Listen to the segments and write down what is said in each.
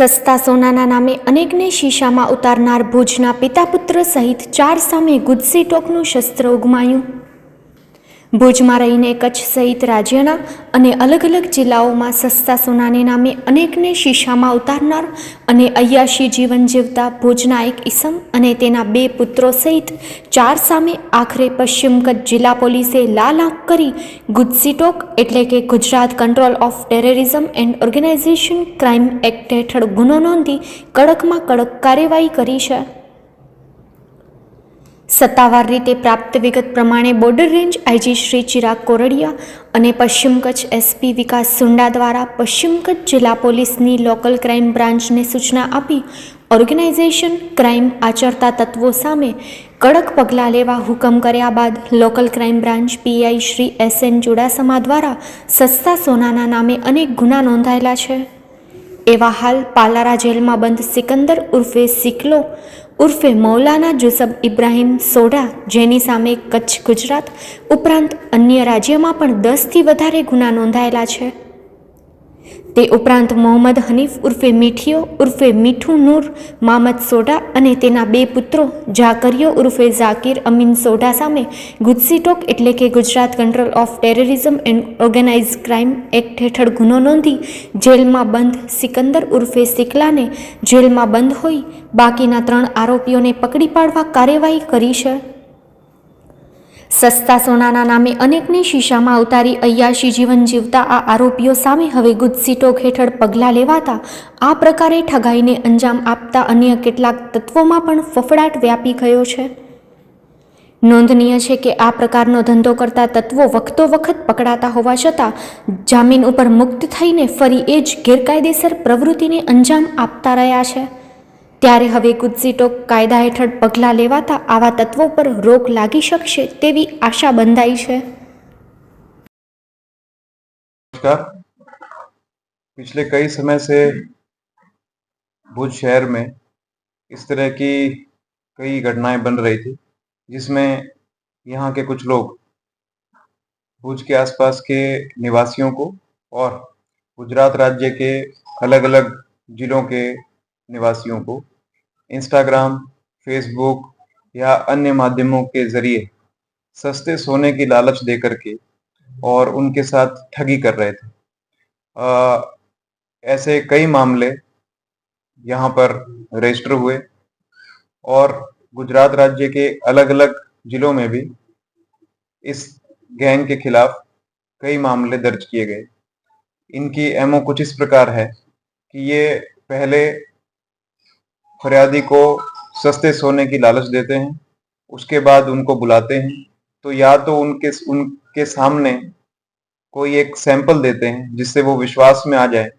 સસ્તા સોનાના નામે અનેકને શીશામાં ઉતારનાર ભુજના પિતા પુત્ર સહિત ચાર સામે ગુજસી ટોકનું શસ્ત્ર ઉગમાયું. ભુજમાં રહીને કચ્છ સહિત રાજ્યના અને અલગ અલગ જિલ્લાઓમાં સસ્તા સોનાને નામે અનેકને શીશામાં ઉતારનાર અને અયાશી જીવન જીવતા ભુજના એક ઈસમ અને તેના બે પુત્રો સહિત ચાર સામે આખરે પશ્ચિમ કચ્છ જિલ્લા પોલીસે લાલ આંખ કરી ગુજસીટોક એટલે કે Gujarat control of terrorism and organisation crime act હેઠળ ગુનો નોંધી કડકમાં કડક કાર્યવાહી કરી છે. સત્તાવાર રીતે પ્રાપ્ત વિગત પ્રમાણે border range IG Shri Chirag Koradiya અને પશ્ચિમ કચ્છ એસપી વિકાસ સુંડા દ્વારા પશ્ચિમ કચ્છ જિલ્લા પોલીસની લોકલ ક્રાઇમ બ્રાન્ચને સૂચના આપી ઓર્ગેનાઇઝેશન ક્રાઇમ આચરતા તત્વો સામે કડક પગલાં લેવા હુકમ કર્યા બાદ local crime branch PI Shri S N Chudasama દ્વારા સસ્તા સોનાના નામે અનેક ગુના નોંધાયેલા છે. એવા હાલ પાલારા જેલમાં બંધ સિકંદર ઉર્ફે સિકલો ઉર્ફે મૌલાના જુસબ ઇબ્રાહીમ સોડા જેની સામે કચ્છ ગુજરાત ઉપરાંત અન્ય રાજ્યમાં પણ દસથી વધારે ગુના નોંધાયેલા છે. તે ઉપરાંત મોહમ્મદ હનીફ ઉર્ફે મીઠીઓ ઉર્ફે મીઠું નૂર, મામદ સોઢા અને તેના બે પુત્રો જાકરિયો ઉર્ફે ઝાકિર અમીન સોઢા સામે ગુજસીટોક એટલે કે Gujarat control of terrorism and organise crime act હેઠળ ગુનો નોંધી જેલમાં બંધ સિકંદર ઉર્ફે સિકલાને જેલમાં બંધ હોઈ બાકીના ત્રણ આરોપીઓને પકડી પાડવા કાર્યવાહી કરી છે. સસ્તા સોનાના નામે અનેકને શીશામાં ઉતારી અય્યાશી જીવન જીવતા આ આરોપીઓ સામે હવે ગુજસીટોક હેઠળ પગલાં લેવાતા આ પ્રકારે ઠગાઈને અંજામ આપતા અન્ય કેટલાક તત્વોમાં પણ ફફડાટ વ્યાપી ગયો છે. નોંધનીય છે કે આ પ્રકારનો ધંધો કરતા તત્વો વખતો વખત પકડાતા હોવા છતાં જામીન ઉપર મુક્ત થઈને ફરી એ જ ગેરકાયદેસર પ્રવૃત્તિને અંજામ આપતા રહ્યા છે. ત્યારે હવે ગુજસીટોક કાયદા હેઠળ પગલાં લેવાતા આવા તત્વો પર રોક લાગી શકશે તેવી આશા બંધાઈ છે नमस्कार पिछले कई समय से भुज शहर में इस तरह की कई घटनाएं बन रही थी जिसमें यहाँ के कुछ लोग भुज के आसपास के निवासियों को और गुजरात राज्य के अलग अलग जिलों के निवासियों को इंस्टाग्राम फेसबुक या अन्य माध्यमों के ज़रिए सस्ते सोने की लालच दे करके और उनके साथ ठगी कर रहे थे। अ, ऐसे कई मामले यहाँ पर रजिस्टर हुए और गुजरात राज्य के अलग अलग जिलों में भी इस गैंग के खिलाफ कई मामले दर्ज किए गए। इनकी एमओ कुछ इस प्रकार है कि ये पहले फरियादी को सस्ते सोने की लालच देते हैं, उसके बाद उनको बुलाते हैं तो या तो उनके उनके सामने कोई एक सैंपल देते हैं जिससे वो विश्वास में आ जाए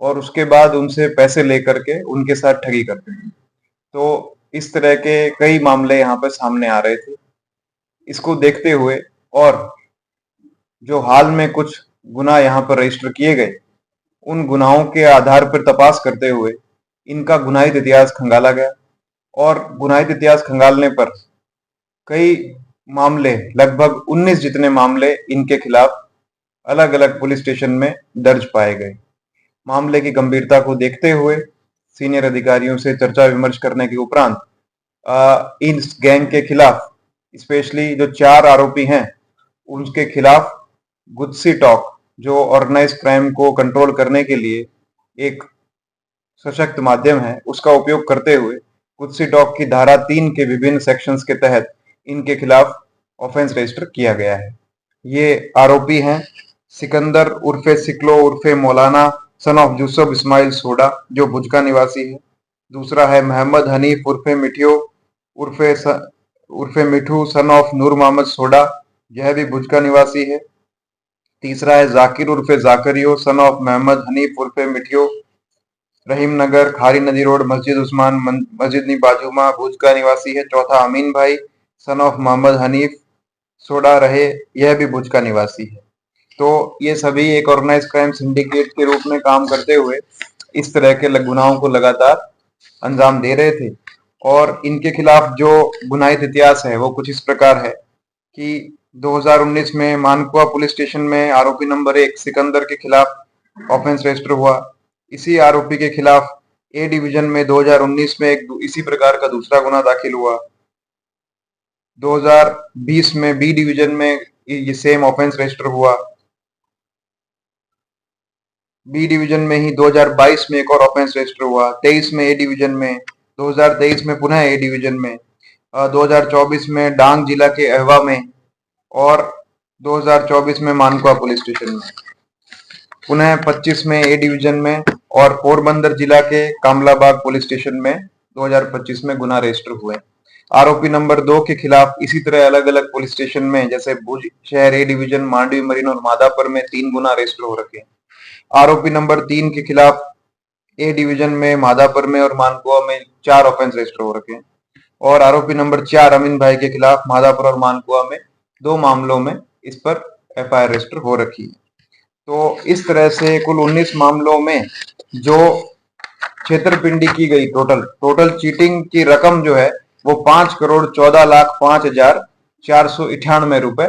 और उसके बाद उनसे पैसे लेकर के उनके साथ ठगी करते हैं। तो इस तरह के कई मामले यहाँ पर सामने आ रहे थे। इसको देखते हुए और जो हाल में कुछ गुना यहाँ पर रजिस्टर किए गए, उन गुनाहों के आधार पर तपास करते हुए इनका गुनाहित इतिहास खंगाला गया और गुनाहित इतिहास खंगालने पर कई मामले, लगभग 19 जितने मामले इनके खिलाफ अलग अलग पुलिस स्टेशन में दर्ज पाए गए। मामले की गंभीरता को देखते हुए सीनियर अधिकारियों से चर्चा विमर्श करने के उपरांत इस गैंग के खिलाफ, स्पेशली जो चार आरोपी हैं, उनके खिलाफ गुत्सी टॉक, जो ऑर्गेनाइज क्राइम को कंट्रोल करने के लिए एक सशक्त माध्यम है, उसका उपयोग करते हुए गुत्सी टॉक की धारा तीन के विभिन्न सेक्शंस के तहत इनके खिलाफ ऑफेंस रजिस्टर किया गया है। ये आरोपी हैं सिकंदर उर्फे सिकलो उर्फे मौलाना सन ऑफ़ यूसुफ इस्माइल सोडा जो भुज का निवासी है। दूसरा है मोहम्मद हनीफ उर्फे मिठियो उर्फे स- उर्फे मिठू सन ऑफ़ नूर मोहम्मद सोडा, यह भी भुज का निवासी है। तीसरा है जाकिर उर्फे जाकरियो सन ऑफ़ मोहम्मद हनीफ उर्फे मिठियो रहीम नगर खारी नदी रोड, मस्जिद मस्जिदनी बाजूमा भुज का निवासी है चौथा अमीन भाई सन ऑफ़ मोहम्मद हनीफ, सोडा रहे, यह भी भुज का निवासी है। तो ये सभी एक ऑर्गेनाइज क्राइम सिंडिकेट के रूप में काम करते हुए इस तरह के गुनाहों को लगातार अंजाम दे रहे थे। और इनके खिलाफ जो गुनाहित इतिहास है, वो कुछ इस प्रकार है कि 2019 में मानकुआ पुलिस स्टेशन में आरोपी नंबर एक सिकंदर के खिलाफ ऑफेंस रजिस्टर हुआ। इसी आरोपी के खिलाफ ए डिवीज़न में 2019 में एक इसी प्रकार का दूसरा गुना दाखिल हुआ। 2020 में बी डिवीज़न में ये सेम ऑफेंस रजिस्टर हुआ। बी डिवीज़न में ही 2022 में एक और ऑफेंस रजिस्टर हुआ। 23 में ए डिवीज़न में 2023 में पुनः ए डिवीज़न में अ, 2024 में डांग जिला के अहवा में और 2024 में मानकुआ पुलिस स्टेशन में। पुनः 25 में ए डिवीज़न में और पोरबंदर जिला के कामलाबाग पुलिस स्टेशन में 2025 में गुना रजिस्टर हुए। आरोपी नंबर दो के खिलाफ इसी तरह अलग अलग पुलिस स्टेशन में, जैसे भुज शहर ए डिवीज़न, मांडवी मरीन और मादापुर में तीन गुना रजिस्टर हो रखे आरोपी नंबर तीन के खिलाफ ए डिवीज़न में मादापुर में और मानकुआ में चार ऑफेंस रजिस्टर हो रखे और आरोपी नंबर चार अमीन भाई के खिलाफ मादापुर और मानकुआ में दो मामलों में इस पर एफआईआर रजिस्टर हो रखी है। तो इस तरह से कुल 19 मामलों में जो छेतरपिंडी की गई टोटल टोटल चीटिंग की रकम जो है, वो पाँच करोड़ चौदह लाख पाँच हज़ार चार सौ इठानवे रुपए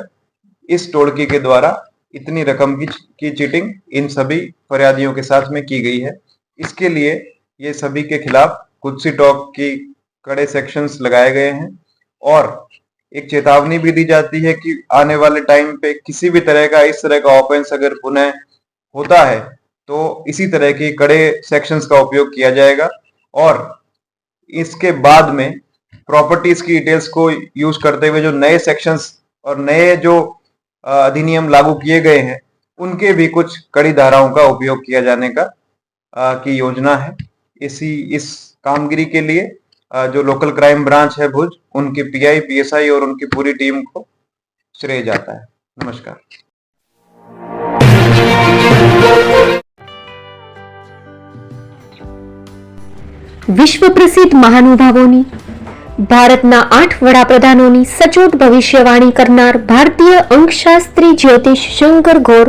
इस टोड़की के द्वारा इतनी रकम की की चीटिंग इन सभी फरियादियों के साथ में की गई है। इसके लिए ये सभी के खिलाफ कुत्सी टॉक की कड़े सेक्शंस लगाए गए हैं और एक चेतावनी भी दी जाती है कि आने वाले टाइम पे किसी भी तरह का इस तरह का ऑफेंस अगर पुनः होता है तो इसी तरह के कड़े सेक्शंस का उपयोग किया जाएगा और इसके बाद में प्रॉपर्टीज़ की डिटेल्स को यूज़ करते हुए जो नए सेक्शंस और नए जो अधिनियम लागू किए गए हैं उनके भी कुछ कड़ी धाराओं का उपयोग किया जाने का अ, की योजना है। इसी इस कामगिरी के लिए जो लोकल क्राइम ब्रांच है भुज उनके पीआई पीएसआई और उनकी पूरी टीम को श्रेय जाता है नमस्कार વિશ્વ પ્રસિદ્ધ મહાનુભાવોની ભારતના આઠ વડાપ્રધાનોની સચોટ ભવિષ્યવાણી કરનાર ભારતીય અંકશાસ્ત્રી જ્યોતિષ શંકર ગોર